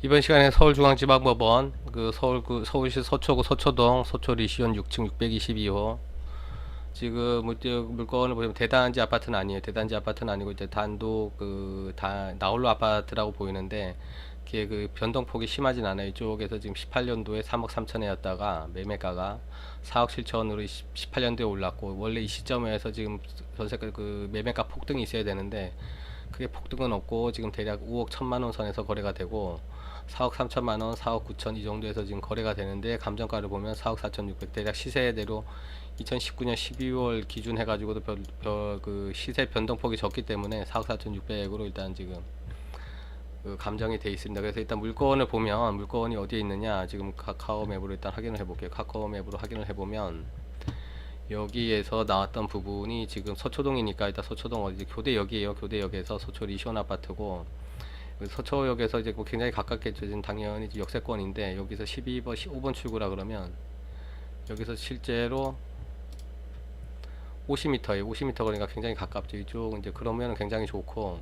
이번 시간에 서울중앙지방법원 그 서울 그 서울시 서초구 서초동 서초 리시온 6층 622호 지금 물때 물건을 보면 대단지 아파트는 아니에요. 대단지 아파트는 아니고 이제 단독 그다 나홀로 아파트라고 보이는데 그게 그 변동폭이 심하진 않아요. 이쪽에서 지금 18년도에 3억 3천이었다가 매매가가 4억 7천으로 18년도에 올랐고 원래 이 시점에서 지금 전세 그 매매가 폭등이 있어야 되는데 그게 폭등은 없고 지금 대략 5억 1천만 원 선에서 거래가 되고 4억 3천만 원, 4억 9천 이 정도에서 지금 거래가 되는데 감정가를 보면 4억 4천 6백 대략 시세대로 2019년 12월 기준 해가지고도 별, 별, 그 시세 변동폭이 적기 때문에 4억 4천 6백으로 일단 지금 그 감정이 돼 있습니다. 그래서 일단 물건을 보면 물건이 어디에 있느냐 지금 카카오 맵으로 일단 확인을 해볼게요. 카카오 맵으로 확인을 해보면 여기에서 나왔던 부분이 지금 서초동이니까 일단 서초동 어디 교대역이에요. 교대역에서 서초 리시온 아파트고 그 서초역에서 이제 뭐 굉장히 가깝겠죠. 지금 당연히 역세권인데 여기서 12번, 15번 출구라 그러면 여기서 실제로 50m에 50m 거리가 굉장히 가깝죠. 이쪽 이제 그러면 굉장히 좋고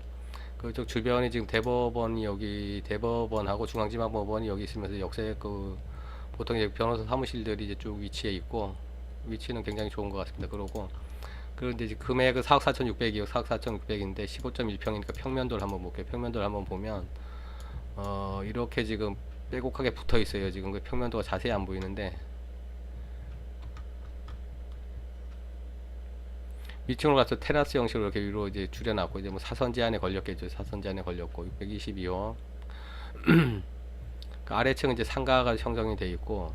그쪽 주변이 지금 대법원이 여기 대법원하고 중앙지방법원이 여기 있으면서 역세 그 보통 이제 변호사 사무실들이 이제 쭉 위치해 있고 위치는 굉장히 좋은 것 같습니다. 그러고 그런데 이제 금액은 4억 4,600이요. 4억 4,600인데 15.1평이니까 평면도를 한번 볼게요. 평면도를 한번 보면 어 이렇게 지금 빼곡하게 붙어 있어요. 지금 그 평면도가 자세히 안 보이는데 위층으로 가서 테라스 형식으로 이렇게 위로 이제 줄여놨고 이제 뭐 사선 제한에 걸렸겠죠. 사선 제한에 걸렸고 622호 그 아래층은 이제 상가가 형성이 돼 있고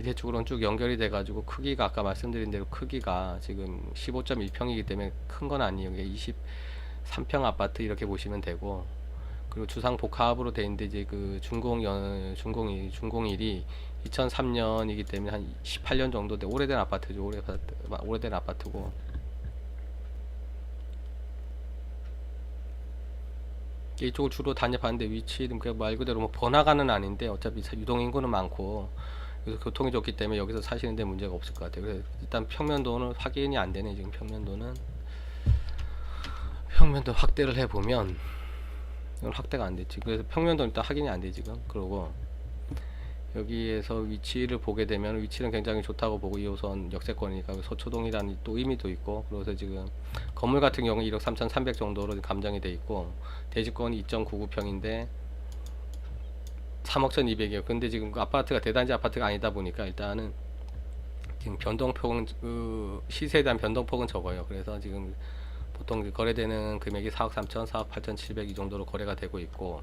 밑에 쪽으로는 쭉 연결이 돼 가지고 크기가 아까 말씀드린 대로 크기가 지금 15.1평이기 때문에 큰 건 아니에요. 이게 23평 아파트 이렇게 보시면 되고 그리고 주상 복합으로 돼 있는데 이제 그 준공 연 준공이 준공일이 2003년이기 때문에 한 18년 정도 돼 오래된 아파트죠. 오래 오래된 아파트고 이쪽을 주로 다녀봤는데 위치는 그말 그대로 뭐 번화가는 아닌데 어차피 유동 인구는 많고 그래서 교통이 좋기 때문에 여기서 사시는데 문제가 없을 것 같아요. 그래서 일단 평면도는 확인이 안 되네. 지금 평면도는 평면도 확대를 해 보면 이건 확대가 안 됐지. 그래서 평면도는 일단 확인이 안 돼 지금. 그러고 여기에서 위치를 보게 되면 위치는 굉장히 좋다고 보고 2호선 역세권이니까 서초동이라는 또 의미도 있고 그래서 지금 건물 같은 경우 1억 3,300 정도로 감정이 돼 있고 대지권이 2.99평인데 3억 1,200이에요. 근데 지금 그 아파트가 대단지 아파트가 아니다 보니까 일단은 지금 변동폭은 그 시세에 대한 변동폭은 적어요. 그래서 지금 보통 그 거래되는 금액이 4억 3천, 4억 8천 700이 정도로 거래가 되고 있고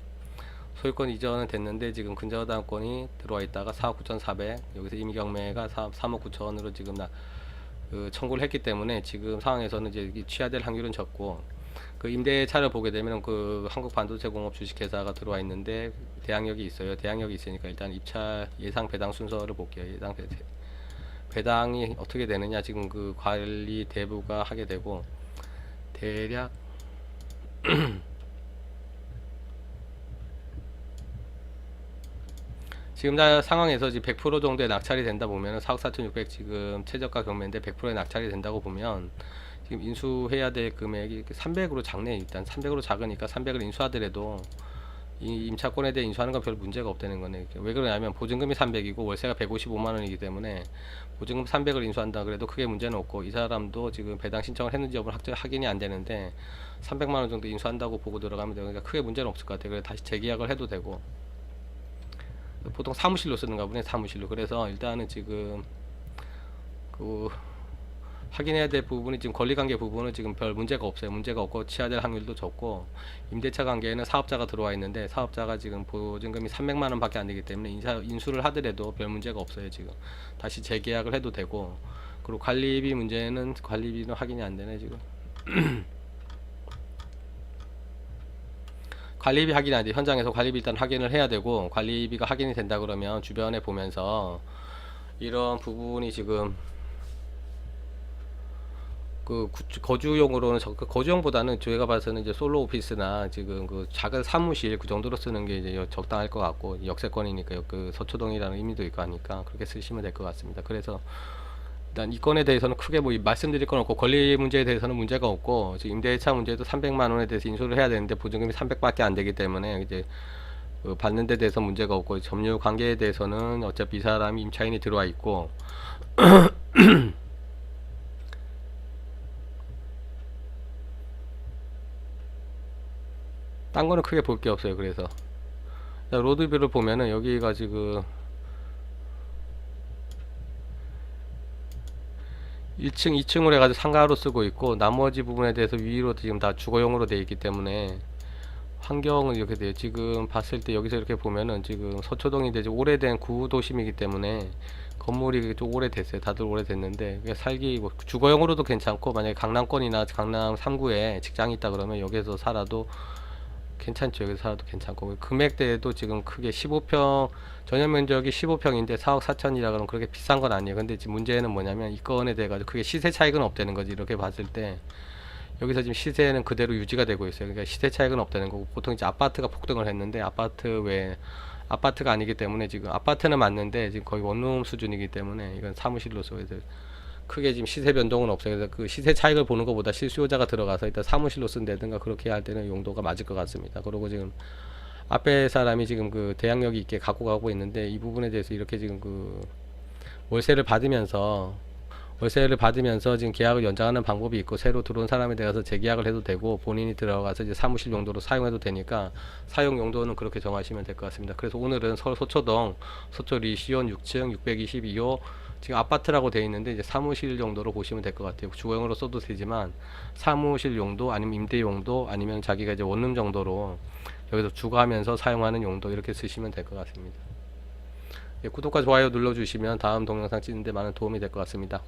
소유권 이전은 됐는데 지금 근저당권이 들어와 있다가 4억 9천 4백 여기서 이미 경매가 3, 3억 9천으로 지금 나, 그 청구를 했기 때문에 지금 상황에서는 이제 이 취하될 확률은 적고 그 임대차를 보게 되면 그 한국 반도체 공업 주식회사가 들어와 있는데 대항력이 있어요. 대항력이 있으니까 일단 입차 예상 배당 순서를 볼게요. 예상 배, 배당이 어떻게 되느냐 지금 그 관리 대부가 하게 되고 대략 지금 다 상황에서 지금 100% 정도의 낙찰이 된다 보면은 4억 4,600 지금 최저가 경매인데 100%의 낙찰이 된다고 보면 지금 인수해야 될 금액이 300으로 작네 일단 300으로 작으니까 300을 인수하더라도 이 임차권에 대해 인수하는 건 별 문제가 없다는 거네. 왜 그러냐면 보증금이 300이고 월세가 155만 원이기 때문에 보증금 300을 인수한다 그래도 크게 문제는 없고 이 사람도 지금 배당 신청을 했는지 여부는 확- 확인이 안 되는데 300만 원 정도 인수한다고 보고 들어가면 되니까 그러니까 크게 문제는 없을 것 같아요. 그래서 다시 재계약을 해도 되고 보통 사무실로 쓰는가 보네 사무실로. 그래서 일단은 지금 그 확인해야 될 부분이 지금 권리관계 부분은 지금 별 문제가 없어요. 문제가 없고 취하될 확률도 적고 임대차 관계에는 사업자가 들어와 있는데 사업자가 지금 보증금이 300만 원밖에 안 되기 때문에 인사, 인수를 하더라도 별 문제가 없어요. 지금 다시 재계약을 해도 되고 그리고 관리비 문제는 관리비는 확인이 안 되네 지금. 관리비 확인이 안 돼. 현장에서 관리비 일단 확인을 해야 되고 관리비가 확인이 된다 그러면 주변에 보면서 이런 부분이 지금 그 구- 거주용으로는 적, 그 거주용보다는 저희가 봐서는 이제 솔로 오피스나 지금 그 작은 사무실 그 정도로 쓰는 게 이제 적당할 것 같고 역세권이니까 그 서초동이라는 의미도 있고 하니까 그렇게 쓰시면 될 것 같습니다. 그래서 일단 이 건에 대해서는 크게 뭐 말씀드릴 건 없고 권리 문제에 대해서는 문제가 없고 지금 임대차 문제도 300만 원에 대해서 인수를 해야 되는데 보증금이 300밖에 안 되기 때문에 이제 그 받는 데 대해서 문제가 없고 점유 관계에 대해서는 어차피 이 사람이 임차인이 들어와 있고 딴 거는 크게 볼 게 없어요. 그래서 자, 로드뷰를 보면은 여기가 지금 1층, 2층으로 해가지고 상가로 쓰고 있고 나머지 부분에 대해서 위로 지금 다 주거용으로 되어 있기 때문에 환경은 이렇게 돼요. 지금 봤을 때 여기서 이렇게 보면은 지금 서초동이 이제 오래된 구도심이기 때문에 건물이 좀 오래됐어요. 다들 오래됐는데 그게 살기 뭐 주거용으로도 괜찮고 만약에 강남권이나 강남 3구에 직장이 있다 그러면 여기서 살아도 괜찮죠. 여기서 살아도 괜찮고 금액대도 지금 크게 15평 전용 면적이 15평인데 4억 4천이라 그러면 그렇게 비싼 건 아니에요. 근데 지금 문제는 뭐냐면 이 건에 대해 가지고 크게 시세 차익은 없다는 거지. 이렇게 봤을 때 여기서 지금 시세는 그대로 유지가 되고 있어요. 그러니까 시세 차익은 없다는 거고 보통 이제 아파트가 폭등을 했는데 아파트 외 아파트가 아니기 때문에 지금 아파트는 맞는데 지금 거의 원룸 수준이기 때문에 이건 사무실로서 크게 지금 시세 변동은 없어요. 그 시세 차익을 보는 것보다 실수요자가 들어가서 일단 사무실로 쓴다든가 그렇게 할 때는 용도가 맞을 것 같습니다. 그리고 지금 앞에 사람이 지금 그 대항력이 있게 갖고 가고 있는데 이 부분에 대해서 이렇게 지금 그 월세를 받으면서 월세를 받으면서 지금 계약을 연장하는 방법이 있고 새로 들어온 사람에 대해서 재계약을 해도 되고 본인이 들어가서 이제 사무실 용도로 사용해도 되니까 사용 용도는 그렇게 정하시면 될 것 같습니다. 그래서 오늘은 서울 소초동 소초 리시온 6층 622호 지금 아파트라고 되어 있는데 이제 사무실 용도로 보시면 될 것 같아요. 주거용으로 써도 되지만 사무실 용도 아니면 임대 용도 아니면 자기가 이제 원룸 정도로 여기서 주거하면서 사용하는 용도 이렇게 쓰시면 될 것 같습니다. 예, 구독과 좋아요 눌러주시면 다음 동영상 찍는데 많은 도움이 될 것 같습니다.